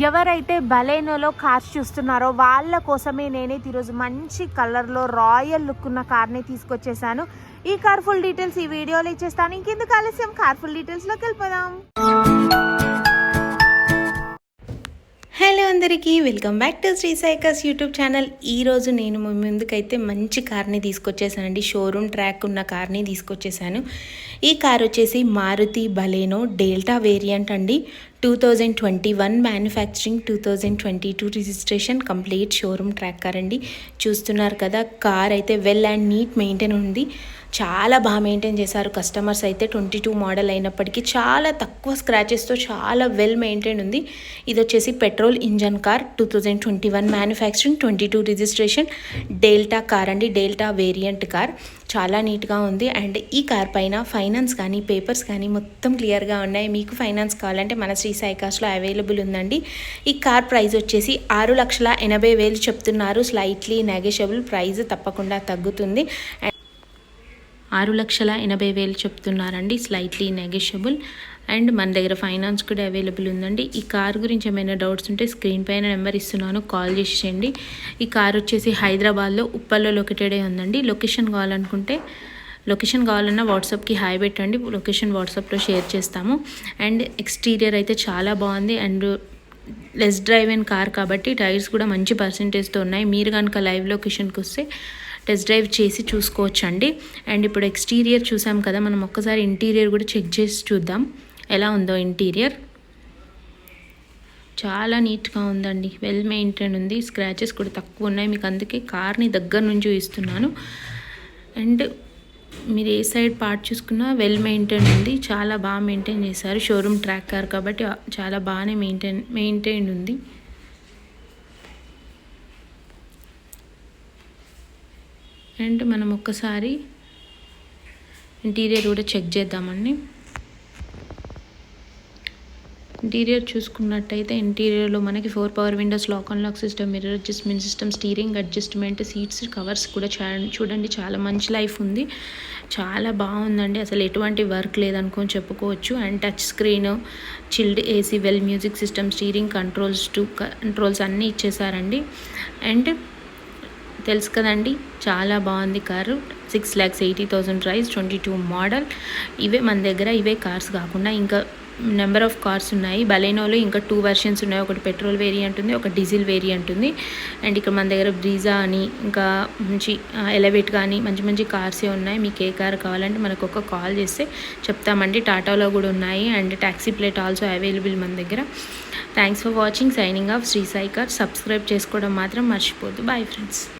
ఎవరైతే బలేనోలో కార్స్ చూస్తున్నారో వాళ్ళ కోసమే నేనైతే ఈరోజు మంచి కలర్లో రాయల్ లుక్ ఉన్న కార్ని తీసుకొచ్చేసాను. ఈ కార్ ఫుల్ డీటెయిల్స్ ఈ వీడియోలో ఇచ్చేస్తాను. ఇంకెందుకు ఆలస్యం? కార్ ఫుల్ డీటెయిల్స్లోకి వెళ్ళిపోదాం. హలో అందరికీ welcome back to Shri Sai cars YouTube channel. ఈరోజు నేను మీ ముందుకైతే మంచి కార్ని తీసుకొచ్చేసానండి. షోరూమ్ ట్రాక్ ఉన్న కార్ని తీసుకొచ్చేసాను. ఈ కార్ వచ్చేసి మారుతి బలేనో డెల్టా వేరియంట్ అండి. Two thousand twenty one manufacturing two thousand twenty two registration complete showroom track అండి. చూస్తున్నారు కదా కార్ అయితే వెల్ అండ్ నీట్ మెయింటైన్ ఉంది. చాలా బాగా మెయింటైన్ చేశారు. కస్టమర్స్ అయితే ట్వంటీ టూ మోడల్ అయినప్పటికీ చాలా తక్కువ స్క్రాచెస్తో చాలా వెల్ మెయింటైన్ ఉంది. ఇది వచ్చేసి petrol engine car two thousand twenty one manufacturing twenty two registration Delta car అండి. డెల్టా వేరియంట్ కార్ చాలా నీట్గా ఉంది. అండ్ ఈ కార్ పైన ఫైనాన్స్ కానీ పేపర్స్ కానీ మొత్తం క్లియర్గా ఉన్నాయి. మీకు ఫైనాన్స్ కావాలంటే మన శ్రీ సైకాస్లో అవైలబుల్ ఉందండి. ఈ కార్ ప్రైస్ వచ్చేసి ఆరు లక్షల ఎనభై వేలు చెప్తున్నారు. స్లైట్లీ నెగోషియబుల్ ప్రైస్ తప్పకుండా తగ్గుతుంది. ఆరు లక్షల ఎనభై వేలు చెప్తున్నారండి. Slightly negotiable. అండ్ మన దగ్గర ఫైనాన్స్ కూడా అవైలబుల్ ఉందండి. ఈ కార్ గురించి ఏమైనా డౌట్స్ ఉంటే స్క్రీన్ పైన నెంబర్ ఇస్తున్నాను. కాల్ చేసేయండి ఈ కార్ వచ్చేసి హైదరాబాద్లో ఉప్పల్లో లొకేటెడ్ ఉందండి. లొకేషన్ కావాలనుకుంటే లొకేషన్ కావాలన్నా వాట్సాప్కి హాయ్ పెట్టండి. లొకేషన్ వాట్సాప్లో షేర్ చేస్తాము. అండ్ ఎక్స్టీరియర్ అయితే చాలా బాగుంది. And less drive and car కాబట్టి టైర్స్ కూడా మంచి పర్సంటేజ్తో ఉన్నాయి. మీరు కనుక లైవ్ లొకేషన్కి వస్తే టెస్ట్ డ్రైవ్ చేసి చూసుకోవచ్చు అండి అండ్ ఇప్పుడు ఎక్స్టీరియర్ చూసాం కదా మనం ఒక్కసారి ఇంటీరియర్ కూడా చెక్ చేసి చూద్దాం. ఎలా ఉందో ఇంటీరియర్. చాలా నీట్గా ఉందండి. వెల్ మెయింటైన్ ఉంది. స్క్రాచెస్ కూడా తక్కువ ఉన్నాయి. మీకు అందుకే కార్ని దగ్గర నుంచి చూపిస్తున్నాను. అండ్ మీరు ఏ సైడ్ పార్ట్ చూసుకున్నా వెల్ మెయింటైన్ ఉంది. చాలా బాగా మెయింటైన్ చేశారు. షోరూమ్ ట్రాక్ కార్ కాబట్టి చాలా బాగానే మెయింటైన్ మెయింటైన్ ఉంది. అండ్ మనం ఒక్కసారి ఇంటీరియర్ కూడా చెక్ చేద్దామండి. ఇంటీరియర్ చూసుకున్నట్టయితే ఇంటీరియర్లో మనకి four power windows lock and lock system mirror adjustment system steering adjustment seats covers కూడా చూడండి చాలా మంచి లైఫ్ ఉంది. చాలా బాగుందండి. అసలు ఎటువంటి వర్క్ లేదనుకొని చెప్పుకోవచ్చు. And touch screen chilled AC well music system steering controls to controls అన్నీ ఇచ్చేసారండి. అండ్ తెలుసు కదండి చాలా బాగుంది car six lakhs eighty thousand price twenty two model. ఇవే మన దగ్గర ఇవే కార్స్ కాకుండా ఇంకా నెంబర్ ఆఫ్ కార్స్ ఉన్నాయి. బలైనోలో ఇంకా టూ వెర్షన్స్ ఉన్నాయి. ఒకటి పెట్రోల్ వేరియంట్ ఉంది ఒక డీజిల్ వేరియంట్ ఉంది. అండ్ ఇక్కడ మన దగ్గర బ్రీజా అని ఇంకా మంచి ఎలవేట్ కానీ మంచి మంచి కార్సే ఉన్నాయి. మీకు ఏ కార్ కావాలంటే మనకు ఒక కాల్ చేస్తే చెప్తామండి. టాటాలో కూడా ఉన్నాయి. And taxi plate also available మన దగ్గర. Thanks for watching. Signing off Shri Sai car. Subscribe చేసుకోవడం మాత్రం మర్చిపోద్దు బాయ్ ఫ్రెండ్స్.